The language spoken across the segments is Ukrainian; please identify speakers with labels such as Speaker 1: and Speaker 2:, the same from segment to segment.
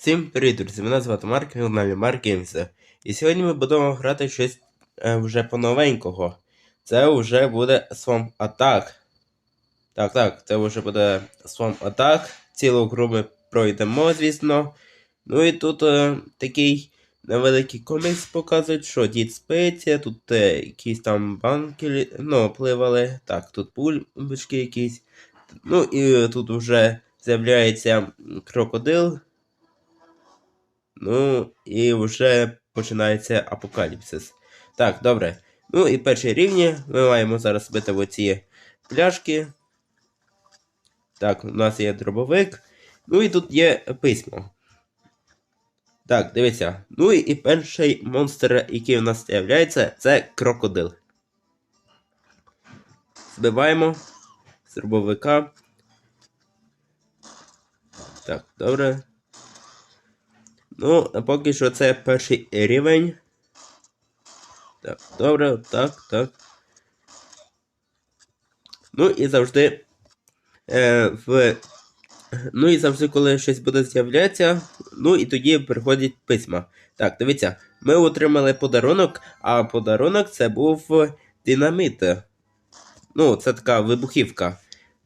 Speaker 1: Всім привіт, друзі! Мене звати Марк, ви на Марк Games. І сьогодні ми будемо грати щось е, вже по-новенького. Це вже буде Swamp Attack. Так, так, це вже буде Swamp Attack. Цілу гру ми пройдемо, звісно. Ну і тут е, такий невеликий комікс показують, що дід спиться, тут е, якісь там банки ну, пливали. Так, тут бульбочки якісь. Ну і е, тут вже з'являється крокодил. Ну, і вже починається апокаліпсис. Так, добре. Ну і перші рівні ми маємо зараз бити в оці пляшки. Так, у нас є дробовик. Ну і тут є письмо. Так, дивіться. Ну і перший монстр, який у нас з'являється, це крокодил. Збиваємо з дробовика. Так, добре. Ну, поки що це перший рівень. Так, добре, так, так. Ну і завжди. Е, в... Ну і завжди, коли щось буде з'являтися, ну і тоді приходять письма. Так, дивіться, ми отримали подарунок, а подарунок це був динамит. Ну, це така вибухівка.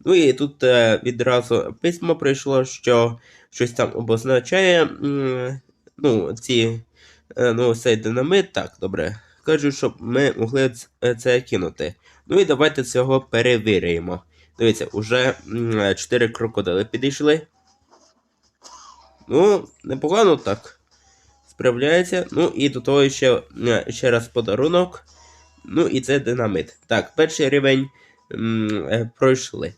Speaker 1: Ну і тут е, відразу письмо прийшло, що щось там обозначає. Ну, ці, е, ну, цей динамит, так, добре. Кажуть, щоб ми могли е, це кинути. Ну і давайте цього перевіримо. Дивіться, уже 4 крокодили підійшли. Ну, непогано так. Справляється. Ну і до того ще, е, ще раз подарунок. Ну і це динамит. Так, перший рівень е, пройшли.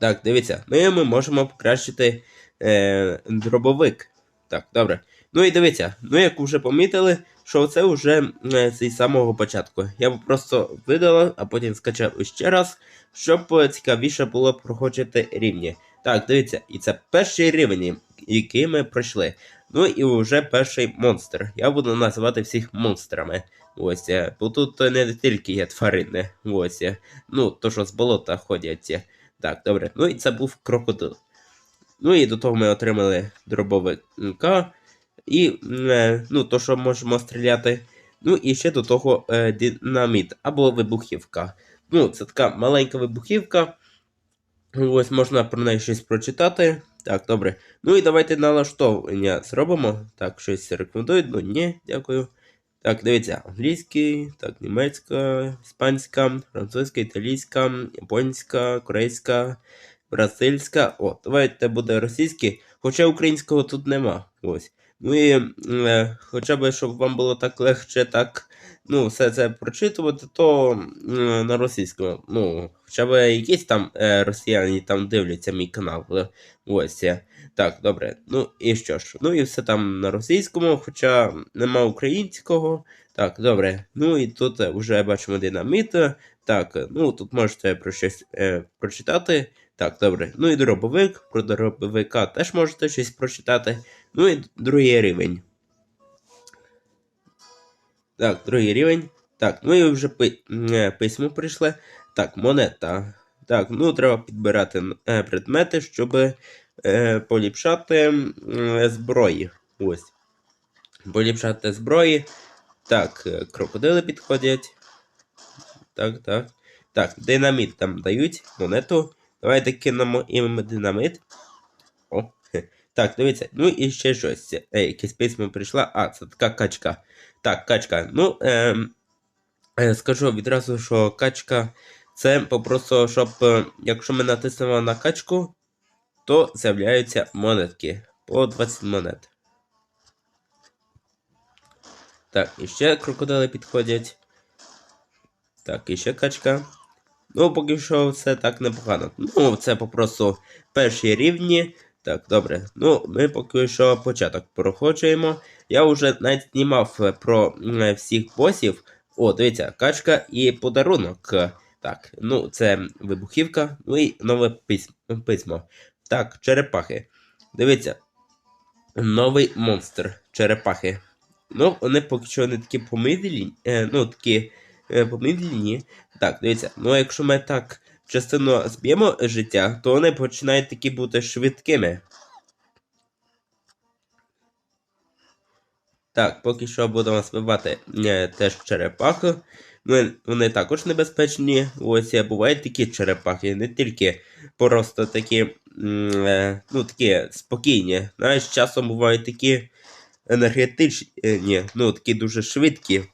Speaker 1: Так, дивіться, ми, ми можемо покращити е, дробовик. Так, добре. Ну і дивіться, ну як вже помітили, що це вже е, з самого початку. Я б просто видала, а потім скачав ще раз, щоб цікавіше було проходити рівні. Так, дивіться, і це перший рівень, який ми пройшли. Ну і вже перший монстр. Я буду називати всіх монстрами. Ось, е, бо тут не тільки є тварини. Ось, е, ну, то що з болота ходять. Так, добре. Ну і це був крокодил. Ну і до того ми отримали дробовика. І е, ну, то, що можемо стріляти. Ну і ще до того е, динаміт або вибухівка. Ну, це така маленька вибухівка. Ось можна про неї щось прочитати. Так, добре. Ну і давайте налаштовування зробимо. Так, щось рекомендують. Ну ні, дякую. Так, дивіться, англійський, так, німецька, іспанська, французька, італійська, японська, корейська, бразильська. О, давайте буде російський, хоча українського тут нема. Ось. Ну і е, хоча б, щоб вам було так легше так, ну, все це прочитувати, то е, на російському. Ну, хоча б якісь там е, росіяни там дивляться мій канал. е, Ось. е. Так, добре. Ну і що ж? Ну і все там на російському, хоча нема українського. Так, добре. Ну і тут е, вже бачимо динаміт. Так, ну тут можете про щось е, прочитати. Так, добре. Ну і дробовик. Про дробовика теж можете щось прочитати. Ну і другий рівень. Так, другий рівень. Так, ну і вже е, письмо прийшло. Так, монета. Так, ну треба підбирати е, предмети, щоб е, поліпшати е, зброї. Ось. Поліпшати зброї. Так, е, крокодили підходять. Так, так. Так, динаміт там дають монету. Давайте кинемо їм динамит. О. Так, дивіться. Ну і ще щось. Е, якесь письмо прийшла. А, це така качка. Так, качка. Ну, ем, е, скажу відразу, що качка це попросту, щоб е, якщо ми натиснемо на качку, то з'являються монетки. По 20 монет. Так, і ще крокодили підходять. Так, і ще качка. Ну, поки що все так непогано. Ну, це попросту перші рівні. Так, добре. Ну, ми поки що початок проходжуємо. Я вже навіть знімав про всіх босів. О, дивіться, качка і подарунок. Так, ну це вибухівка, ну і нове письмо. письмо. Так, черепахи. Дивіться. Новий монстр черепахи. Ну, вони поки що не такі помидлені. Е, ну, такі е, помидлені. Так, дивіться, ну якщо ми так частину зб'ємо життя, то вони починають такі бути швидкими. Так, поки що будемо збивати е, теж черепаху. Ну, вони, вони також небезпечні. Ось е, бувають такі черепахи, не тільки просто такі е, ну, такі спокійні. Знаєш, часом бувають такі енергетичні, ну такі дуже швидкі.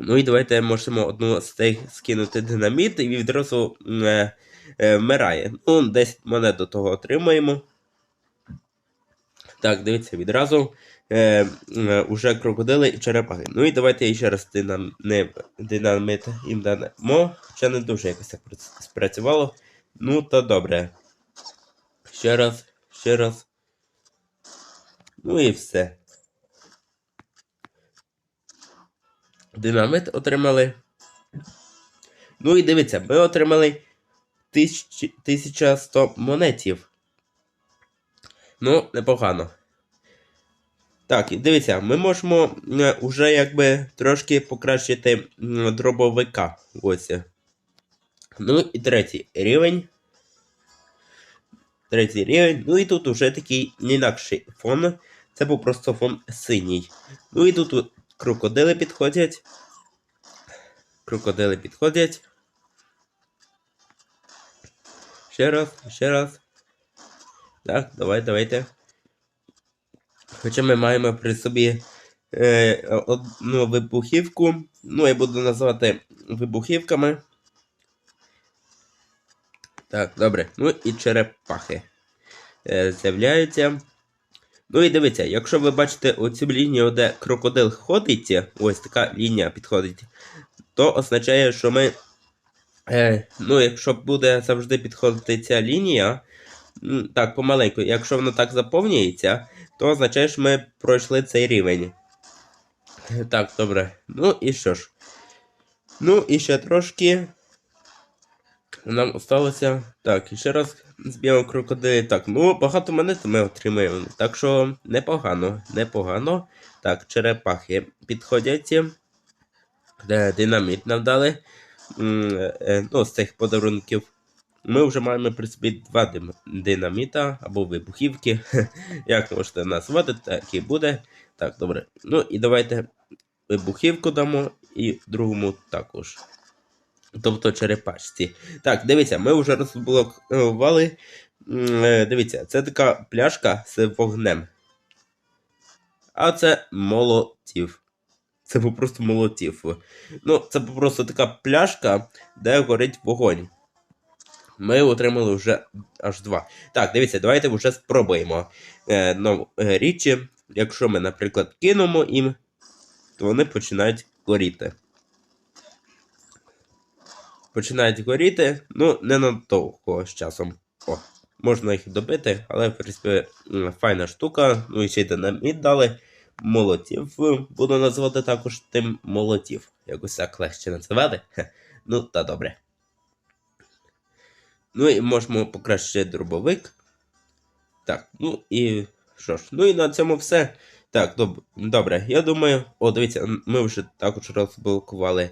Speaker 1: Ну і давайте можемо одну з цих скинути динаміт і відразу е, е, вмирає. Ну, 10 монет до того отримаємо. Так, дивіться, відразу е, е, уже крокодили і черепахи. Ну і давайте ще раз динам, не, динамит їм дамо. Хоча не дуже якось так спрацювало. Ну, то добре. Ще раз, ще раз. Ну і все. Динамит отримали. Ну і дивіться, ми отримали 1000 1100 монетів. Ну, непогано. Так, дивіться, ми можемо е, уже якби трошки покращити дробовика. Ось. Ну і третій рівень. Третій рівень. Ну і тут уже такий інакший фон. Це був просто фон синій. Ну і тут крокодили підходять. Крокодили підходять. Ще раз, ще раз. Так, давай, давайте. Хоча ми маємо при собі е, одну вибухівку. Ну, я буду називати вибухівками. Так, добре. Ну і черепахи е, з'являються. Ну і дивіться, якщо ви бачите оцю лінію, де крокодил ходить, ось така лінія підходить, то означає, що ми. Е, ну, якщо буде завжди підходити ця лінія, так, помаленьку, якщо воно так заповнюється, то означає, що ми пройшли цей рівень. Так, добре. Ну і що ж. Ну і ще трошки. Нам осталося. Так, і ще раз зб'ємо крокодили. Так, ну багато монет ми отримаємо. Так що непогано, непогано. Так, черепахи підходять. Динаміт нам дали. Е, Ну, з цих подарунків. Ми вже маємо при собі два динаміта або вибухівки. Як можете назвати, так і буде. Так, добре. Ну і давайте вибухівку дамо і другому також. Тобто черепашці. Так, дивіться, ми вже розблокували. Е, Дивіться, це така пляшка з вогнем. А це молотів. Це просто молотів. Ну, це просто така пляшка, де горить вогонь. Ми отримали вже аж два. Так, дивіться, давайте вже спробуємо е, нову е, річі. Якщо ми, наприклад, кинемо їм, то вони починають горіти. Починають горіти, ну, не надовго з часом. О, можна їх добити, але, в принципі, файна штука. Ну і ще й динаміт дали. Молотів. Буду називати також тим молотів. Якось так легше називати. Ну, та добре. Ну і можемо покращити дробовик. Так, ну і що ж, ну і на цьому все. Так, доб- добре, я думаю. О, дивіться, ми вже також розблокували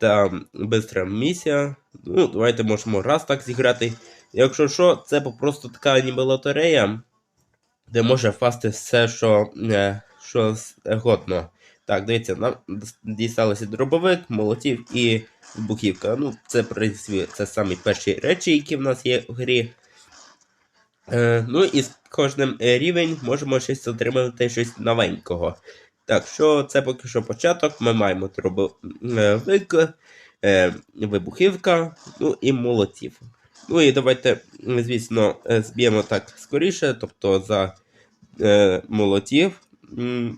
Speaker 1: там бистра місія. Ну, давайте можемо раз так зіграти. Якщо що, це просто така ніби лотерея, де може впасти все, що, е, що згодно. Так, дивіться, нам дісталося дробовик, молотів і вибухівка. Ну, це, в принципі, це самі перші речі, які в нас є в грі. Е, ну і з кожним е, рівень можемо щось отримати щось новенького. Так, що це поки що початок. Ми маємо дробовик, е, вибухівка, ну і молотів. Ну і давайте, звісно, е, зб'ємо так скоріше, тобто за е, молотів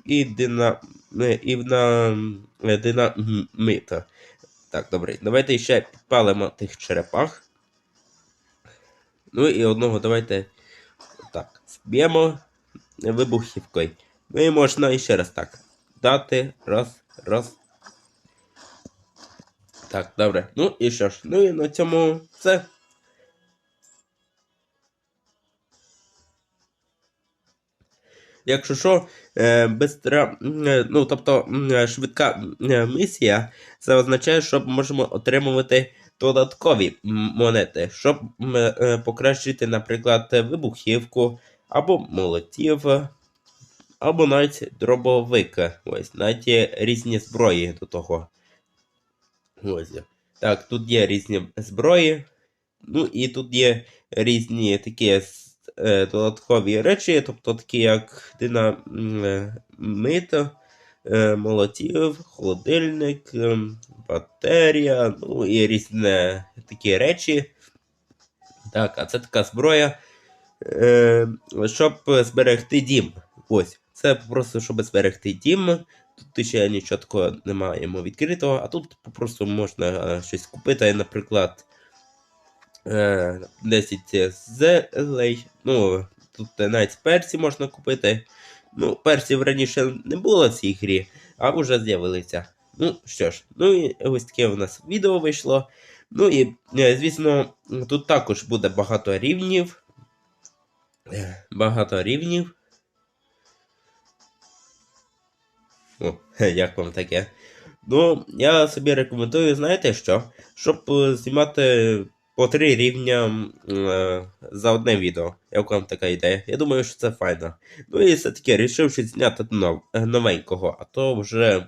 Speaker 1: і дина, е, і на е, динаміта. Так, добре. Давайте ще підпалимо тих черепах. Ну і одного давайте так, зб'ємо вибухівкою. Ну і можна ще раз так. Дати. Раз, раз. Так, добре. Ну і що ж? Ну і на цьому все. Якщо що, е, бистра, е, ну тобто е, швидка місія, це означає, що ми можемо отримувати додаткові монети, щоб покращити, наприклад, вибухівку або молотів, або навіть дробовик. Ось, навіть є різні зброї до того. Ось. Так, тут є різні зброї. Ну і тут є різні такі е, додаткові речі, тобто такі як динамит, е, молотів, холодильник, е, батарія, ну і різні такі речі. Так, а це така зброя, е, щоб зберегти дім. Ось, це просто щоб зберегти дім. Тут ще нічого такого не маємо відкритого, а тут просто можна е, щось купити, наприклад, е, 10 зелей. Ну, тут навіть перці можна купити. Ну, персів раніше не було в цій грі, а вже з'явилися. Ну що ж, ну і ось таке у нас відео вийшло. Ну і, е, звісно, тут також буде багато рівнів. Е, Багато рівнів. О, як вам таке? Ну, я собі рекомендую, знаєте що? Щоб е, знімати по три рівня е, за одне відео. Як вам така ідея? Я думаю, що це файно. Ну і все-таки рішив щось зняти нов, е, новенького, а то вже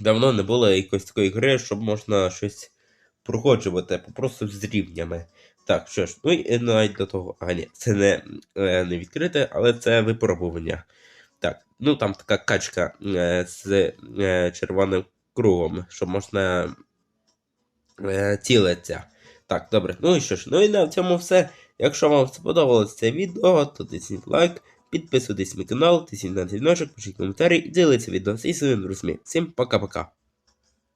Speaker 1: давно не було якоїсь такої гри, щоб можна щось проходжувати просто з рівнями. Так, що ж, ну і навіть до того. А, ні, це не, е, не відкрите, але це випробування. Так, ну там така качка е, з е, червоним кругом, що можна е, цілитися. Так, добре. Ну і що ж, ну і на цьому все. Якщо вам сподобалось це відео, то тисніть лайк, підписуйтесь на канал, тисніть на дзвіночок, пишіть коментарі і діліться відео зі своїми друзями. Всім пока-пока.